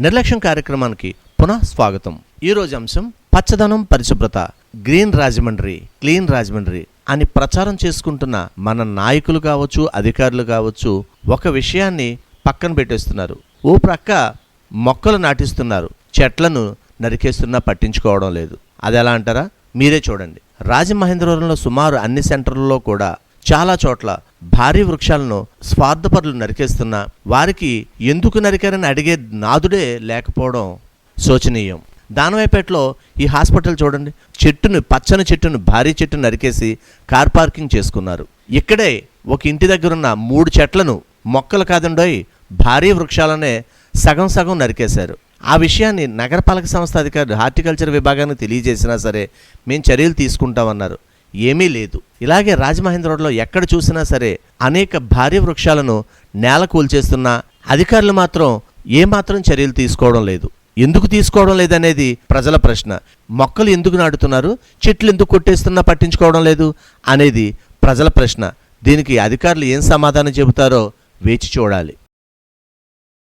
నిర్లక్ష్యం కార్యక్రమానికి పునః స్వాగతం. ఈ రోజు అంశం పచ్చదనం పరిశుభ్రత గ్రీన్ రాజమండ్రి క్లీన్ రాజమండ్రి అని ప్రచారం చేసుకుంటున్న మన నాయకులు కావచ్చు అధికారులు కావచ్చు ఒక విషయాన్ని పక్కన పెట్టేస్తున్నారు. ఓ ప్రక్క మొక్కలు నాటిస్తున్నారు. చెట్లను నరికేస్తున్నా పట్టించుకోవడం లేదు. అది ఎలా అంటారా? మీరే చూడండి. రాజమహేంద్రవరంలో సుమారు అన్ని సెంటర్లలో కూడా చాలా చోట్ల భారీ వృక్షాలను స్వార్థపరులు నరికేస్తున్నా వారికి ఎందుకు నరికారని అడిగే నాదుడే లేకపోవడం శోచనీయం. దానవాయిపేటలో ఈ హాస్పిటల్ చూడండి. చెట్టును పచ్చని చెట్టును భారీ చెట్టును నరికేసి కార్ పార్కింగ్ చేసుకున్నారు. ఇక్కడే ఒక ఇంటి దగ్గర ఉన్న మూడు చెట్లను మొక్కలు కాదుండోయి భారీ వృక్షాలనే సగం సగం నరికేశారు. ఆ విషయాన్ని నగరపాలక సంస్థ అధికారులు హార్టికల్చర్ విభాగానికి తెలియజేసినా సరే మేము చర్యలు తీసుకుంటామన్నారు. ఏమీ లేదు. ఇలాగే రాజమహేంద్రలో ఎక్కడ చూసినా సరే అనేక భారీ వృక్షాలను నేల కూల్చేస్తున్నా అధికారులు మాత్రం ఏమాత్రం చర్యలు తీసుకోవడం లేదు. ఎందుకు తీసుకోవడం లేదనేది ప్రజల ప్రశ్న. మొక్కలు ఎందుకు నాటుతున్నారు? చెట్లు ఎందుకు కొట్టేస్తున్నా పట్టించుకోవడం లేదు అనేది ప్రజల ప్రశ్న. దీనికి అధికారులు ఏం సమాధానం చెబుతారో వేచి చూడాలి.